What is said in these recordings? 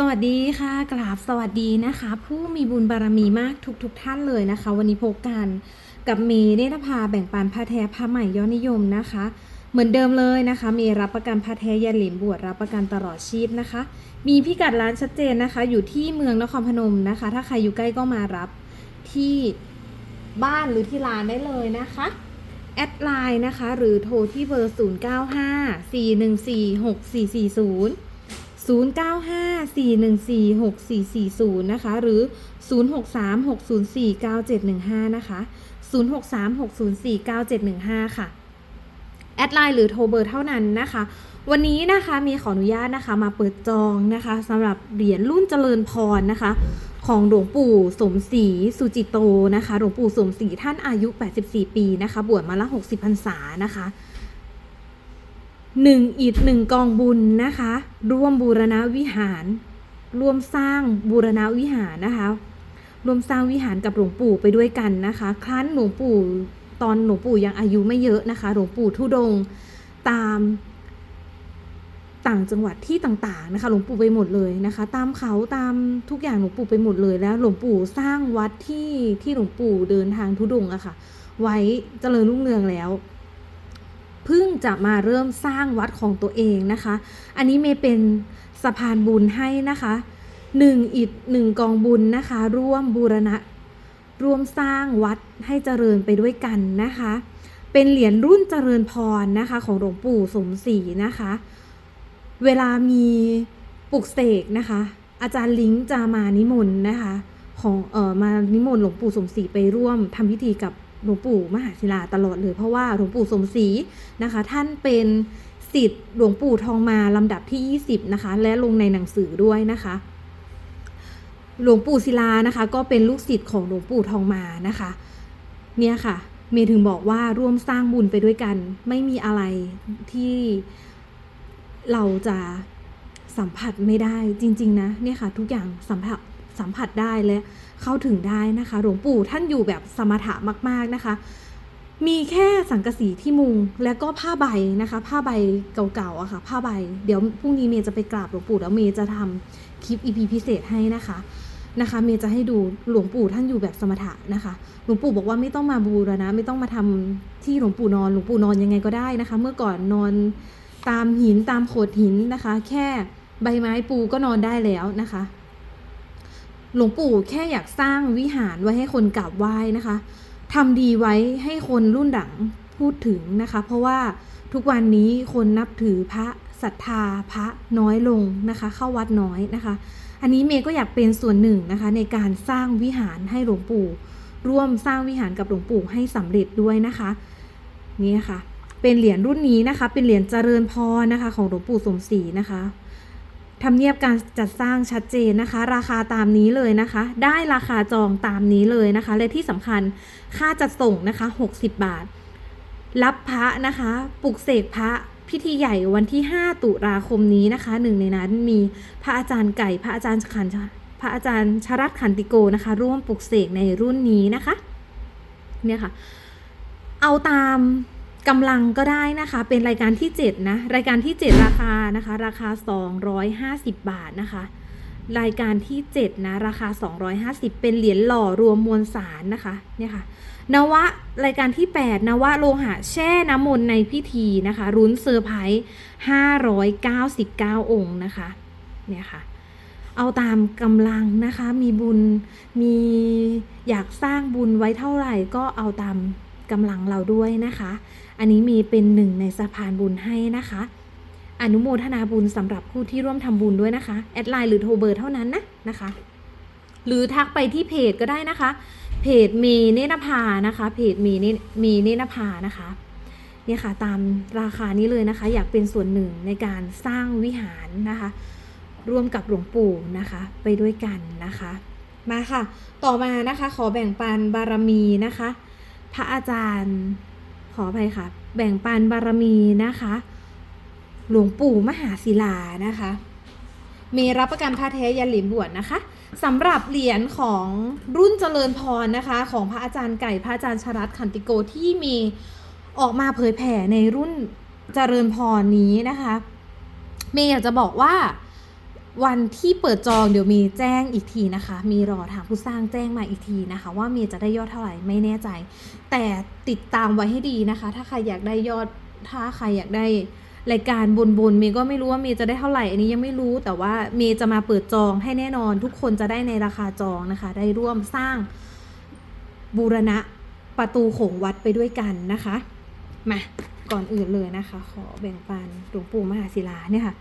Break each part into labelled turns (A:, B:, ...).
A: สวัสดีค่ะ กราบสวัสดีนะคะ ผู้มีบุญบารมีมากทุกๆทท่านเลยนะคะ วันนี้พบกันกับเมย์เนตรภาแบ่งปันผ้าแท้ผ้าใหม่ยอดนิยมนะคะ เหมือนเดิมเลยนะคะ มีรับประกันผ้าแท้ยันหลินบวชรับประกันตลอดชีพนะคะ มีพิกัดร้านชัดเจนนะคะ อยู่ที่เมืองนครพนมนะคะ ถ้าใครอยู่ใกล้ก็มารับที่บ้านหรือที่ร้านได้เลยนะคะแอดไลน์นะคะ หรือโทรที่เบอร์ 0954146440 0954146440 นะคะ หรือ 0636049715 นะคะ 0636049715 ค่ะ แอดไลน์หรือโทรเบอร์เท่านั้นนะคะ วันนี้นะคะมีขออนุญาตนะคะมาเปิดจองนะคะสำหรับเหรียญรุ่นเจริญพรนะคะ ของหลวงปู่สมศรีสุจิตโตนะคะ หลวงปู่สมศรีท่านอายุ 84 ปีนะคะ บวชมาละ 60พรรษานะคะ หนึ่งอิฐหนึ่งกองบุญนะคะ ร่วมบูรณะวิหาร ร่วมสร้างบูรณะวิหารนะคะ ร่วมสร้างวิหารกับหลวงปู่ไปด้วยกันนะคะ ครั้นหลวงปู่ตอนหลวงปู่ยังอายุไม่เยอะนะคะ หลวงปู่ทุดงตามต่างจังหวัดที่ต่างๆนะคะ หลวงปู่ไปหมดเลยนะคะ ตามเขาตามทุกอย่างหลวงปู่ไปหมดเลยแล้ว หลวงปู่สร้างวัดที่ที่หลวงปู่เดินทางทุดงอะค่ะ ไว้เจริญรุ่งเรืองแล้ว เพิ่งจะมาเริ่มสร้างวัดของตัวเองนะคะ อันนี้เมย์เป็นสะพานบุญให้นะคะหนึ่งอิฐหนึ่งกองบุญนะคะ ร่วมบูรณะ ร่วมสร้างวัดให้เจริญไปด้วยกันนะคะ เป็นเหรียญรุ่นเจริญพรนะคะ ของหลวงปู่สมศรีนะคะ เวลามีปลุกเสกนะคะ อาจารย์ลิงจะมานิมนต์นะคะ ของเอ่อมานิมนต์หลวงปู่สมศรีไปร่วมทำพิธีกับ หลวงปู่มหาศิลาตลอดเลย เพราะว่าหลวงปู่สมศรีนะคะ ท่านเป็นศิษย์หลวงปู่ทองมาลำดับที่ 20 นะคะ และลงในหนังสือด้วยนะคะ หลวงปู่ศิลานะคะ ก็เป็นลูกศิษย์ของหลวงปู่ทองมานะคะ เนี่ยค่ะ เมย์ถึงบอกว่าร่วมสร้างบุญไปด้วยกัน ไม่มีอะไรที่เราจะสัมผัสไม่ได้จริง ๆ นะ เนี่ยค่ะ ทุกอย่างสัมผัสสัมผัสได้และ เข้าถึงได้นะคะ หลวงปู่ท่านอยู่แบบสมถะมาก ๆนะคะ มีแค่สังกะสีที่มุงแล้วก็ผ้าใบนะคะ ผ้าใบเก่าๆอะค่ะ ผ้าใบ เดี๋ยวพรุ่งนี้เมย์จะไปกราบหลวงปู่แล้วเมย์จะทำคลิป EP พิเศษให้นะคะนะคะเมย์จะให้ดูหลวงปู่ท่านอยู่แบบสมถะนะคะ หลวงปู่บอกว่าไม่ต้องมาบูรณะไม่ต้องมาทำที่หลวงปู่นอนหลวงปู่นอนยังไงก็ได้นะคะ เมื่อก่อนนอนตามหินตามโขดหินนะคะ แค่ใบไม้ปูก็นอนได้แล้วนะคะ หลวงปู่แค่อยากสร้างวิหารไว้ให้คนกราบไหว้นะคะทำดีไว้ให้คนรุ่นหลังพูดถึงนะคะ เพราะว่าทุกวันนี้คนนับถือพระศรัทธาพระน้อยลงนะคะ เข้าวัดน้อยนะคะ อันนี้เมย์ก็อยากเป็นส่วนหนึ่งนะคะ ในการสร้างวิหารให้หลวงปู่ ร่วมสร้างวิหารกับหลวงปู่ให้สำเร็จด้วยนะคะนี่ค่ะ เป็นเหรียญรุ่นนี้นะคะ เป็นเหรียญเจริญพรนะคะ ของหลวงปู่สมศรีนะคะ ทำเนียบการจัดสร้างชัดเจนนะคะ ราคาตามนี้เลยนะคะ ได้ราคาจองตามนี้เลยนะคะ และที่สำคัญค่าจัดส่งนะคะ 60 บาท รับพระนะคะปลุกเสกพระพิธีใหญ่วันที่ 5 ตุลาคมนี้นะคะ หนึ่งในนั้นมีพระอาจารย์ไก่พระอาจารย์ขันพระอาจารย์ชรัตขันติโกนะคะ ร่วมปลุกเสกในรุ่นนี้นะคะ เนี่ยค่ะ เอาตาม กำลังก็ได้นะคะ เป็นรายการที่ 7 นะ รายการที่ 7 ราคานะคะ ราคา 250 บาทนะคะ รายการที่ 7 นะ ราคา 250 เป็นเหรียญหล่อรวมมวลสารนะคะ เนี่ยค่ะ นวะ รายการที่ 8 นวะโลหะแช่น้ำมนต์ในพิธีนะคะ รุ้นเซอร์ไพรส์599 องค์นะคะ เนี่ยค่ะเอาตามกำลังนะคะ มีบุญ มีอยากสร้างบุญไว้เท่าไหร่ก็เอาตาม กำลังเราด้วยนะคะ อันนี้มีเป็นหนึ่งในสะพานบุญให้นะคะ อนุโมทนาบุญสำหรับผู้ที่ร่วมทำบุญด้วยนะคะ แอดไลน์หรือโทรเบอร์เท่านั้นนะนะคะ หรือทักไปที่เพจก็ได้นะคะ เพจเมเนนภานะคะ เพจเมเนเมเนนภานะคะเนี่ยค่ะตามราคานี้เลยนะคะ อยากเป็นส่วนหนึ่งในการสร้างวิหารนะคะ ร่วมกับหลวงปู่นะคะ ไปด้วยกันนะคะ มาค่ะ ต่อมานะคะ ขอแบ่งปันบารมีนะคะ ระอาจารย์ ขออภัยค่ะ แบ่งปันบารมีนะคะ หลวงปู่มหาศิลานะคะเมรับประกันพระแท้ยันหลินบวชนะคะสำหรับเหรียญของรุ่นเจริญพรนะคะ ของพระอาจารย์ไก่พระอาจารย์ชรัตขันติโกที่มีออกมาเผยแผ่ในรุ่นเจริญพรนี้นะคะ เมย์อยากจะบอกว่า วันที่เปิดจองเดี๋ยวมีแจ้งอีกทีนะคะ มีรอทางผู้สร้างแจ้งมาอีกทีนะคะ ว่าเมย์จะได้ยอดเท่าไหร่ไม่แน่ใจ แต่ติดตามไว้ให้ดีนะคะ ถ้าใครอยากได้ยอดถ้าใครอยากได้รายการบนบนเมย์ก็ไม่รู้ว่าเมย์จะได้เท่าไหร่อันนี้ยังไม่รู้ แต่ว่าเมย์จะมาเปิดจองให้แน่นอน ทุกคนจะได้ในราคาจองนะคะ ได้ร่วมสร้างบูรณะประตูโขงวัดไปด้วยกันนะคะมาก่อนอื่นเลยนะคะ ขอแบ่งปันหลวงปู่มหาศิลาเนี่ยค่ะ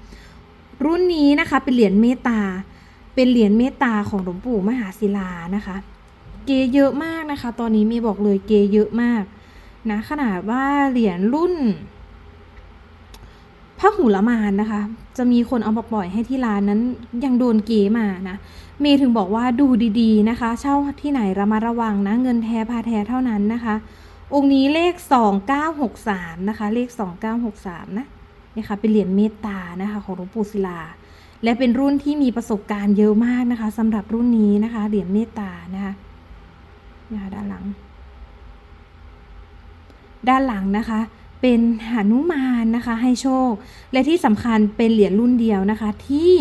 A: รุ่นนี้นะคะเป็นเหรียญเมตตาเป็นเหรียญเมตตาของหลวงปู่มหาศิลานะคะ เกเยอะมากนะคะ ตอนนี้เมย์บอกเลยเกเยอะมากนะขนาดว่าเหรียญรุ่นพระหูละมานนะคะ จะมีคนเอามาปล่อยให้ที่ร้านนั้นยังโดนเกมานะเมย์ถึงบอกว่าดูดีๆนะคะ เช่าที่ไหนระมัดระวังนะ เงินแท้พาแท้เท่านั้นนะคะ องค์นี้เลข 2963 นะคะ เลข 2963 นะ นี่ยค่ะเป็นเหรียญเมตตานะคะของหลวงปู่ศิลา และเป็นรุ่นที่มีประสบการณ์เยอะมากนะคะสำหรับรุ่นนี้นะคะเหรียญเมตตานะคะนะคะด้านหลัง ด้านหลังนะคะเป็นหานุมานนะคะให้โชค และที่สำคัญเป็นเหรียญรุ่นเดียวนะคะที่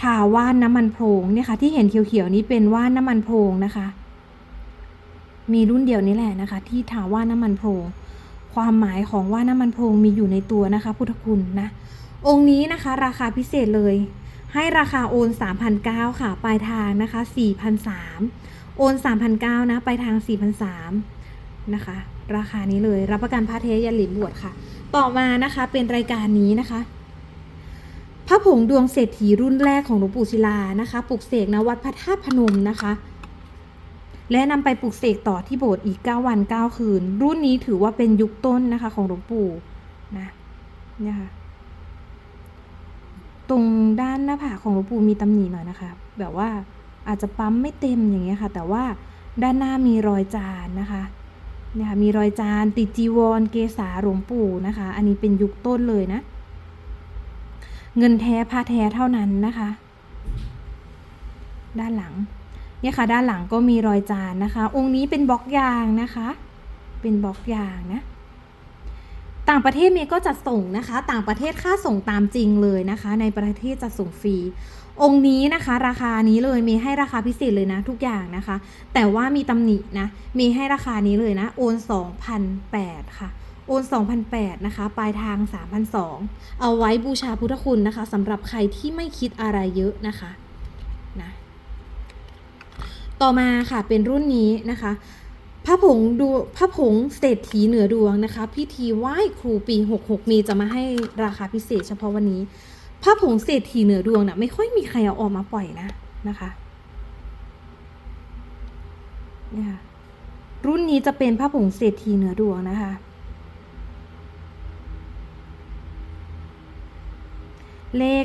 A: ทาว่านน้ำมันโพรงเนี่ยค่ะที่เห็นเขียวๆนี้เป็นว่านน้ำมันโพรงนะคะ มีรุ่นเดียวนี้แหละนะคะ ที่ทาว่านน้ำมันโพรง ความหมายของว่าน้ำมันโพรงมีอยู่ในตัวนะคะ พุทธคุณนะ องค์นี้นะคะราคาพิเศษเลย ให้ราคาโอน 3,900 ค่ะ ปลายทางนะคะ 4,300 โอน 3,900 นะ ปลายทาง 4,300 นะคะ ราคานี้เลย รับประกันพระเทยันหลินบวชค่ะ ต่อมานะคะเป็นรายการนี้นะคะพระผงดวงเศรษฐีรุ่นแรกของหลวงปู่ศิลานะคะ ปลุกเสกณวัดพระธาตุพนมนะคะ และนำไปปลูกเสกต่อที่โบสถ์อีก 9 วัน 9 คืน รุ่นนี้ถือว่าเป็นยุคต้นนะคะของหลวงปู่นะเนี่ยค่ะตรงด้านหน้าผากของหลวงปู่มีตำหนิหน่อยนะคะ แบบว่าอาจจะปั๊มไม่เต็มอย่างเงี้ยค่ะ แต่ว่าด้านหน้ามีรอยจานนะคะเนี่ยค่ะมีรอยจานติดจีวรเกษาหลวงปู่นะคะ อันนี้เป็นยุคต้นเลยนะ เงินแท้ผ้าแท้เท่านั้นนะคะ ด้านหลัง เนี่ยค่ะด้านหลังก็มีรอยจานนะคะ องค์นี้เป็นบล็อกยางนะคะ เป็นบล็อกยางนะต่างประเทศเมย์ก็จัดส่งนะคะ ต่างประเทศค่าส่งตามจริงเลยนะคะ ในประเทศจัดส่งฟรี องค์นี้นะคะ ราคานี้เลยเมย์ให้ราคาพิเศษเลยนะ ทุกอย่างนะคะ แต่ว่ามีตำหนินะเมย์ให้ราคานี้เลยนะโอน2,008ค่ะโอน2,008นะคะ ปลายทาง3,200เอาไว้บูชาพุทธคุณนะคะสำหรับใครที่ไม่คิดอะไรเยอะนะคะ ต่อมาค่ะเป็นรุ่นนี้นะคะพระผงดูพระผงเศรษฐีเหนือดวงนะคะ พิธีไหว้ครูปี 66 มีจะมาให้ราคาพิเศษเฉพาะวันนี้พระผงเศรษฐีเหนือดวงนะ่ะไม่ค่อยมีใครเอาออกมาปล่อยนะนะคะเนี่ยรุ่นนี้จะเป็นพระผงเศรษฐีเหนือดวงนะคะ เลข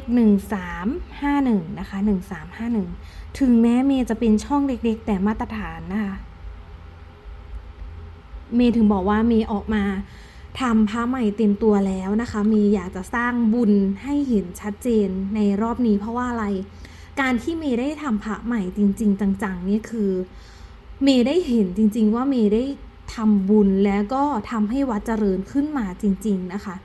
A: 1351 นะคะ 1351 ถึงแม้เมย์จะเป็นช่องเล็กๆ แต่มาตรฐานนะคะ เมย์ถึงบอกว่าเมย์ออกมาทำพระใหม่เต็มตัวแล้วนะคะเมย์อยากจะสร้างบุญให้เห็นชัดเจนในรอบนี้เพราะว่าอะไร การที่เมย์ได้ทำพระใหม่จริง ๆ จังๆนี่คือ เมย์ได้เห็นจริง ๆ ว่าเมย์ได้ทำบุญแล้วก็ทำให้วัดเจริญขึ้นมาจริง ๆ นะคะ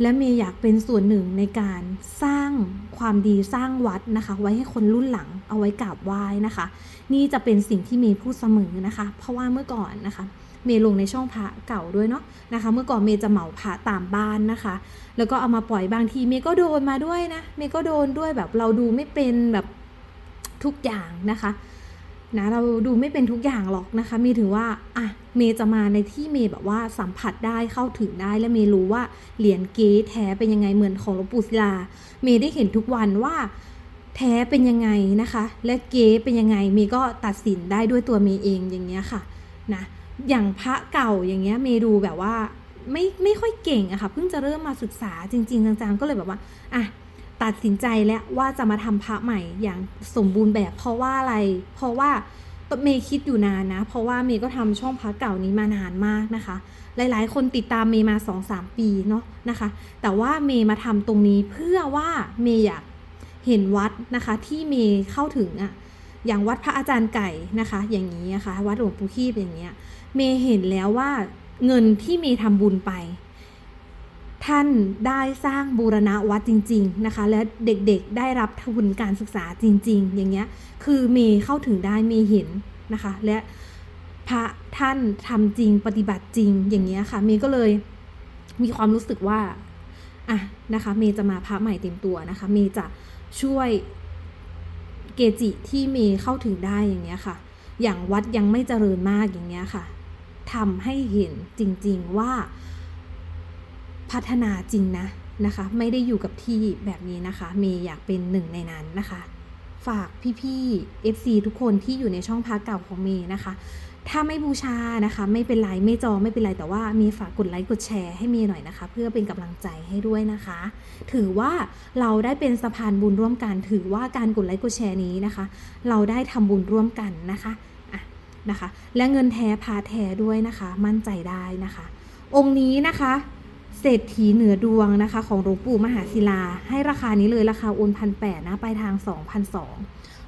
A: และเมย์อยากเป็นส่วนหนึ่งในการสร้างความดีสร้างวัดนะคะ ไว้ให้คนรุ่นหลังเอาไว้กราบไหว้นะคะ นี่จะเป็นสิ่งที่เมย์พูดเสมอนะคะ เพราะว่าเมื่อก่อนนะคะ เมย์ลงในช่องพระเก่าด้วยเนาะนะคะ เมื่อก่อนเมย์จะเหมาพระตามบ้านนะคะ แล้วก็เอามาปล่อยบางทีเมย์ก็โดนมาด้วยนะเมย์ก็โดนด้วยแบบเราดูไม่เป็นแบบทุกอย่างนะคะนะเราดูไม่เป็นทุกอย่างหรอกนะคะ มีถือว่าอะ เมย์จะมาในที่เมย์แบบว่าสัมผัสได้เข้าถึงได้และเมย์รู้ว่าเหรียญเก๊แท้เป็นยังไงเหมือนของหลวงปู่ศิลา เมย์ได้เห็นทุกวันว่าแท้เป็นยังไงนะคะ และเก๊เป็นยังไงเมย์ก็ตัดสินได้ด้วยตัวเมย์เองอย่างเงี้ยค่ะนะอย่างพระเก่าอย่างเงี้ยเมย์ดูแบบว่าไม่ไม่ค่อยเก่งอะค่ะเพิ่งจะเริ่มมาศึกษาจริง ๆจังๆก็เลยแบบว่าอะตัดสินใจแล้วว่าจะมาทำพระใหม่อย่างสมบูรณ์แบบเพราะว่าอะไร เพราะว่า เมย์คิดอยู่นานนะ เพราะว่าเมย์ก็ทำช่องพระเก่านี้มานานมากนะคะ หลายๆ คนติดตามเมย์มา 2-3 ปีเนาะนะคะ แต่ว่าเมย์มาทำตรงนี้เพื่อว่าเมย์อยากเห็นวัดนะคะที่เมย์เข้าถึงอะอย่างวัดพระอาจารย์ไก่นะคะ อย่างนี้นะคะ วัดหลวงปู่คีบอย่างเงี้ย เมย์เห็นแล้วว่าเงินที่เมย์ทำบุญไป ท่านได้สร้างบูรณะวัดจริง ๆนะคะ และเด็กๆได้รับทุนการศึกษาจริง ๆ อย่างเงี้ยคือเมย์เข้าถึงได้เมย์เห็นนะคะ และพระท่านทำจริงปฏิบัติจริงอย่างเงี้ยค่ะเมย์ก็เลยมีความรู้สึกว่าอะนะคะเมย์จะมาพระใหม่เต็มตัวนะคะเมย์จะช่วยเกจิที่เมย์เข้าถึงได้อย่างเงี้ยค่ะ อย่างวัดยังไม่เจริญมากอย่างเงี้ยค่ะทำให้เห็นจริง ๆว่า พัฒนาจริงนะนะคะ ไม่ได้อยู่กับที่แบบนี้นะคะ เมย์อยากเป็นหนึ่งในนั้นนะคะ ฝากพี่ๆ FC ทุกคนที่อยู่ในช่องพักเก่าของเมย์นะคะ ถ้าไม่บูชานะคะ ไม่เป็นไรไม่จองไม่เป็นไรแต่ว่ามีฝากกดไลค์กดแชร์ให้เมย์หน่อยนะคะ เพื่อเป็นกำลังใจให้ด้วยนะคะ ถือว่าเราได้เป็นสะพานบุญร่วมกัน ถือว่าการกดไลค์กดแชร์นี้นะคะ เราได้ทำบุญร่วมกันนะคะอะนะคะและเงินแท้พาแท้ด้วยนะคะ มั่นใจได้นะคะ องค์นี้นะคะ เศรษฐีเหนือดวงนะคะ ของหลวงปู่มหาศิลา ให้ราคานี้เลยราคาโอนพันแปดนะ ไปทางสองพันสอง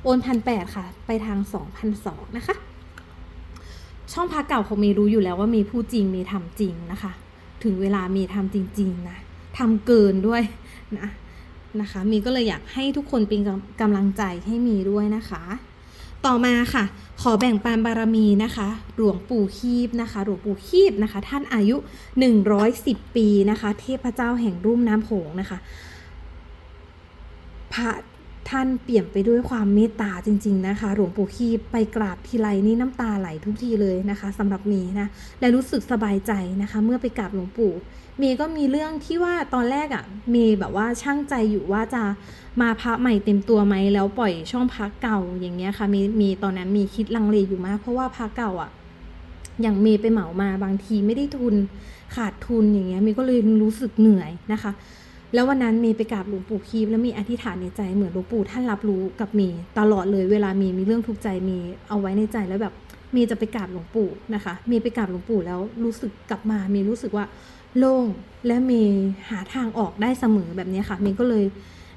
A: โอนพันแปดค่ะ ไปทางสองพันสองนะคะ ช่องพักเก่าของเมย์รู้อยู่แล้วว่ามย์พูดจริงมย์ทำจริงนะคะ ถึงเวลามย์ทำจริง ๆ นะทำเกินด้วยนะนะคะมย์ก็เลยอยากให้ทุกคนเป็นกำลังใจให้มย์ด้วยนะคะ ต่อมาค่ะ ขอแบ่งปันบารมีนะคะ หลวงปู่คีบนะคะ หลวงปู่คีบนะคะ ท่านอายุ 110 ปีนะคะ เทพเจ้าแห่งรุ่มน้ำโขงนะคะ พระท่านเปี่ยมไปด้วยความเมตตาจริง ๆนะคะ หลวงปู่คีบไปกราบทีไรนี่น้ำตาไหลทุกทีเลยนะคะสำหรับเมย์นะและรู้สึกสบายใจนะคะ เมื่อไปกราบหลวงปู่ เมย์ก็มีเรื่องที่ว่าตอนแรกอะ่ะเมย์แบบว่าช่างใจอยู่ว่าจะมาพระใหม่เต็มตัวไหมแล้วปล่อยช่องพักเก่าอย่างเงี้ยค่ะมีมีตอนนั้นมีคิดลังเลอยู่มาก เพราะว่าพักเก่าอะ่ะอย่างเมย์ไปเหมามาบางทีไม่ได้ทุนขาดทุนอย่างเงี้ยเมย์ก็เลยรู้สึกเหนื่อยนะคะ แล้ววันนั้นเมย์ไปกราบหลวงปู่คีบแล้วมีอธิษฐานในใจเหมือนหลวงปู่ท่านรับรู้กับเมย์ตลอดเลยเวลาเมย์มีเรื่องทุกข์ใจเมย์เอาไว้ในใจแล้วแบบเมย์จะไปกราบหลวงปู่นะคะเมย์ไปกราบหลวงปู่แล้วรู้สึกกลับมาเมย์รู้สึกว่า โล่งและเมย์หาทางออกได้เสมอแบบนี้ค่ะ เมย์ก็เลย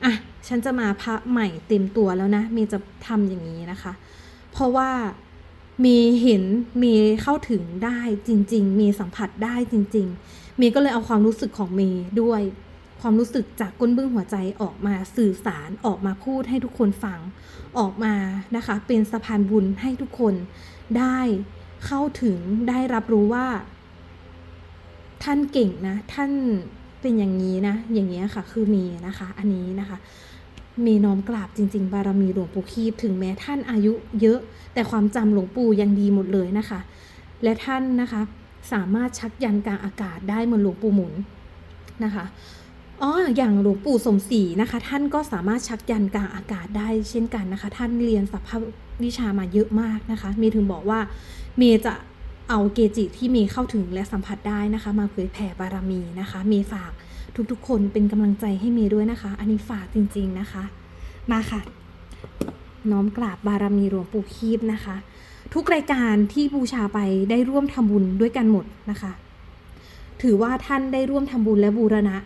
A: อะฉันจะมาพระใหม่เต็มตัวแล้วนะ เมย์จะทำอย่างนี้นะคะ เพราะว่าเมย์เห็นเมย์เข้าถึงได้จริง ๆ เมย์สัมผัสได้จริง ๆ เมย์ก็เลยเอาความรู้สึกของเมย์ด้วย ความรู้สึกจากก้นบึ้งหัวใจออกมาสื่อสารออกมาพูดให้ทุกคนฟังออกมานะคะ เป็นสะพานบุญให้ทุกคนได้เข้าถึงได้รับรู้ว่า ท่านเก่งนะ ท่านเป็นอย่างนี้นะ อย่างเนี้ยค่ะ คือมีนะคะ อันนี้นะคะมีน้อมกราบจริง ๆ บารมีหลวงปู่คีบถึงแม้ท่านอายุเยอะ แต่ความจำหลวงปู่ยังดีหมดเลยนะคะ และท่านนะคะ สามารถชักยันกลางอากาศได้เหมือนหลวงปู่หมุนนะคะอ๋ออย่างหลวงปู่สมศรีนะคะ ท่านก็สามารถชักยันกลางอากาศได้เช่นกันนะคะ ท่านเรียนสัพพวิชามาเยอะมากนะคะ เมย์ถึงบอกว่า เมย์จะ เอาเกจิที่เมย์เข้าถึงและสัมผัสได้นะคะ มาเผยแผ่บารมีนะคะ เมย์ฝากทุกๆ คนเป็นกำลังใจให้เมย์ด้วยนะคะ อันนี้ฝากจริงๆนะคะ มาค่ะ น้อมกราบบารมีหลวงปู่คีบนะคะ ทุกรายการที่บูชาไปได้ร่วมทำบุญด้วยกันหมดนะคะ ถือว่าท่านได้ร่วมทำบุญและบูรณะ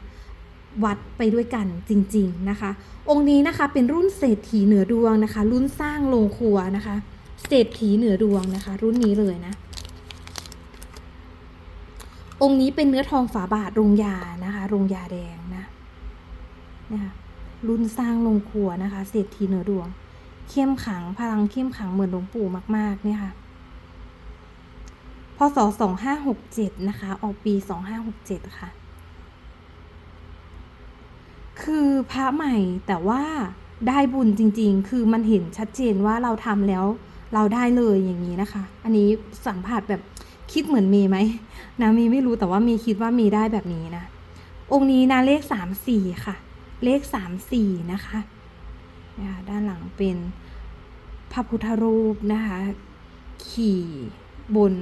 A: วัดไปด้วยกันจริง ๆนะคะ องค์นี้นะคะเป็นรุ่นเศรษฐีเหนือดวงนะคะ รุ่นสร้างโรงครัวนะคะ เศรษฐีเหนือดวงนะคะ รุ่นนี้เลยนะ องค์นี้เป็นเนื้อทองฝาบาทรงยานะคะรงยาแดงนะนะคะรุ่นสร้างโรงครัวนะคะ เศรษฐีเหนือดวง เข้มขังพลังเข้มขังเหมือนหลวงปู่มาก ๆ เนี่ยค่ะพศ2567 นะคะ ออกปี 2567 ค่ะ คือพระใหม่แต่ว่าได้บุญจริง ๆ คือมันเห็นชัดเจนว่าเราทำแล้วเราได้เลยอย่างนี้นะคะ อันนี้สัมผัสแบบ คิดเหมือนมีไหมนะมีไม่รู้แต่ว่ามีคิดว่ามีได้แบบนี้นะ องค์นี้นะเลขสามสี่ค่ะ เลขสามสี่นะคะนะคะด้านหลังเป็นพระพุทธรูปนะคะ ขี่บน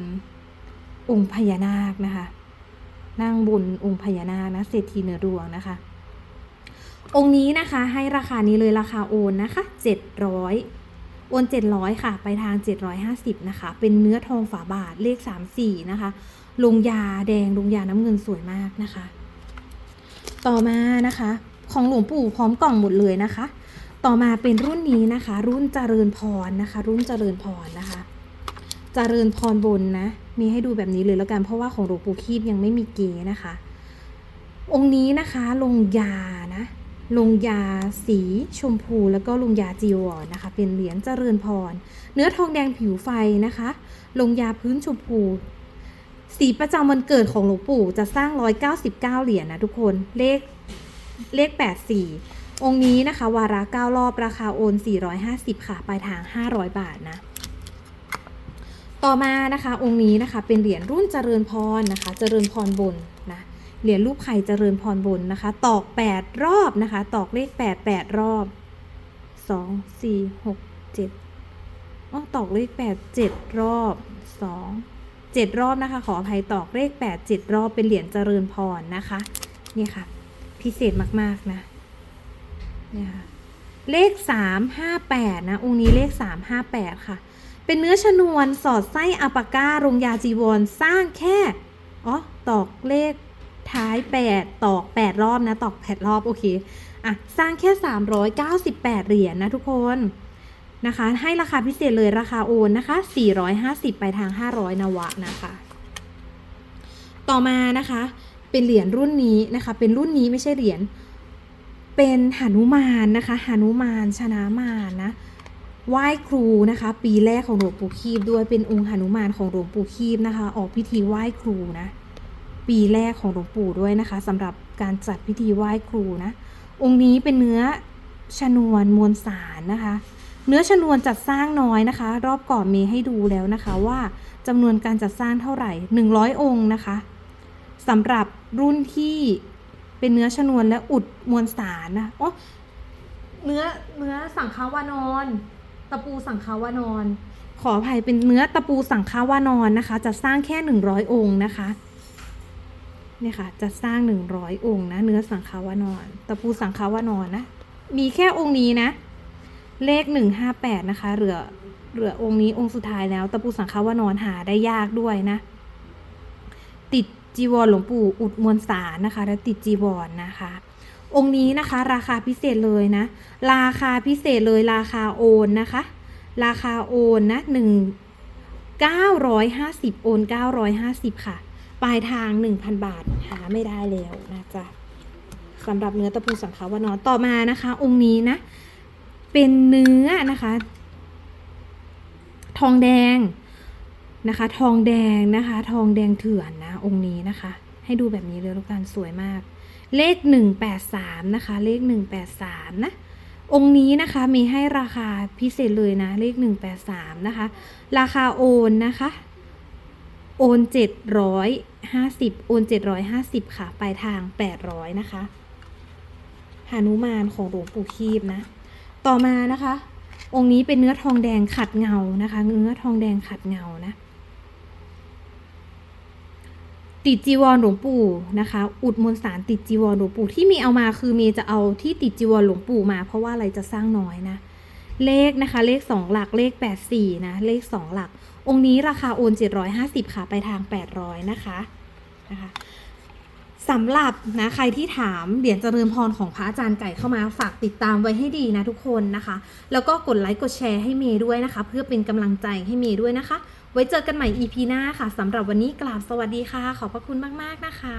A: องค์พญานาคนะคะ นั่งบนองค์พญานาคนะเศรษฐีเนือดวงนะคะ องค์นี้นะคะให้ราคานี้เลยราคาโอนนะคะ700 โอน 700 ค่ะ ไปทาง 750 นะคะ เป็นเนื้อทองฝาบาทเลข 34 นะคะ ลงยาแดง ลงยาน้ำเงินสวยมากนะคะ ต่อมานะคะ ของหลวงปู่พร้อมกล่องหมดเลยนะคะ ต่อมาเป็นรุ่นนี้นะคะ รุ่นเจริญพรนะคะ รุ่นเจริญพรนะคะ เจริญพรบนนะ มีให้ดูแบบนี้เลยแล้วกัน เพราะว่าของหลวงปู่คีบยังไม่มีเกนะคะ องค์นี้นะคะ ลงยานะ ลงยาสีชมพู แล้วก็ลงยาจีวรนะคะ เป็นเหรียญเจริญพร เนื้อทองแดงผิวไฟนะคะ ลงยาพื้นชมพู สีประจำวันเกิดของหลวงปู่จะสร้าง 199 เหรียญนะทุกคนเลขเลข 84 องค์นี้นะคะ วาระ 9 รอบราคาโอน 450 ค่ะปลายทาง 500 บาทนะ ต่อมานะคะ องค์นี้นะคะเป็นเหรียญรุ่นเจริญพรนะคะ เจริญพรบน เหรียญรูปไข่เจริญพรบนนะคะ ตอก 8 รอบนะคะ ตอกเลข 8 8 รอบ 2 4 6 7อ๋อตอกเลข 8 7 รอบ 2 7 รอบนะคะ ขออภัยตอกเลข 8 7 รอบเป็นเหรียญเจริญพรนะคะ นี่ค่ะ พิเศษมากๆนะเนี่ยค่ะเลข 3 5 8 นะ องค์นี้เลข 3 5 8 ค่ะ เป็นเนื้อชนวนสอดไส้อัปาก้า รงยาจีวร สร้างแค่ อ๋อ ตอกเลข ท้าย 8 ตอก 8 รอบนะ ตอก 8 รอบ โอเค อะ สร้างแค่ 398 เหรียญนนะทุกคนนะคะ ให้ราคาพิเศษเลยราคาโอนนะคะ 450 ไปทาง 500 นวะนะคะ ต่อมานะคะ เป็นเหรียญรุ่นนี้นะคะ เป็นรุ่นนี้ไม่ใช่เหรียญ เป็นหนุมานนะคะหนุมานชนะมารนะไหว้ครูนะคะ ปีแรกของหลวงปู่คีบด้วยเป็นองค์หนุมานของหลวงปู่คีบนะคะ ออกพิธีไหว้ครูนะ ปีแรกของหลวงปู่ด้วยนะคะสำหรับการจัดพิธีไหว้ครูนะ องค์นี้เป็นเนื้อชนวนมวลสารนะคะ เนื้อชนวนจัดสร้างน้อยนะคะ รอบก่อนมีให้ดูแล้วนะคะว่าจำนวนการจัดสร้างเท่าไหร่ 100 องค์นะคะสำหรับรุ่นที่เป็นเนื้อชนวนและอุดมวลสารนะโอ๋อเนื้อเนื้อสังฆาวานอนตะปูสังฆาวานอน ขออภัยเป็นเนื้อตะปูสังฆาวานอนนะคะ จะสร้างแค่ 100 องค์นะคะ เนี่ยค่ะจะสร้าง 100 องค์นะ เนื้อสังฆาวานอนตะปูสังฆาวานอนนะ มีแค่องค์นี้นะ เลข 158 นะคะ เหลือเหลือองค์นี้องค์สุดท้ายแล้ว ตะปูสังฆาวานอนหาได้ยากด้วยนะ ติดจีวรหลวงปู่อุดมวลสารนะคะ และติดจีวรนะคะ องค์นี้นะคะราคาพิเศษเลยนะ ราคาพิเศษเลยราคาโอนนะคะ ราคาโอนนะหนึ่งเก้าร้อยห้าสิบโอนเก้าร้อยห้าสิบค่ะ ปลายทางหนึ่งพันบาทหาไม่ได้แล้วนะจ๊ะสำหรับเนื้อตะปูสังขาวานอนต่อมานะคะ องค์นี้นะ เป็นเนื้อนะคะ ทองแดงนะคะ ทองแดงนะคะ ทองแดงเถื่อนนะ องค์นี้นะคะ ให้ดูแบบนี้เลยแล้วกันสวยมาก เลข 183 นะคะ เลข 183 นะองค์นี้นะคะมีให้ราคาพิเศษเลยนะ เลข 183 นะคะ ราคาโอนนะคะ โอน750โอน750ค่ะ ปลายทาง800นะคะหานุมานของหลวงปู่คีบนะ ต่อมานะคะ องค์นี้เป็นเนื้อทองแดงขัดเงานะคะ เนื้อทองแดงขัดเงานะ ติดจีวรหลวงปู่นะคะ อุดมวลสารติดจีวรหลวงปู่ที่มีเอามาคือมย์จะเอาที่ติดจีวรหลวงปู่มา เพราะว่าอะไรจะสร้างน้อยนะ เลขนะคะเลข 2 หลักเลข 84 นะ เลข 2 หลัก องค์นี้ราคาโอน 750 ค่ะ ไปทาง 800 นะคะนะคะสำหรับนะใครที่ถามเหรียญเจริญพรของพระอาจารย์ไก่เข้ามาฝากติดตามไว้ให้ดีนะทุกคนนะคะ แล้วก็กดไลค์กดแชร์ให้เมย์ด้วยนะคะ เพื่อเป็นกำลังใจให้เมย์ด้วยนะคะ ไว้เจอกันใหม่ EP หน้าค่ะสำหรับวันนี้กราบสวัสดีค่ะ ขอบพระคุณมาก ๆ นะคะ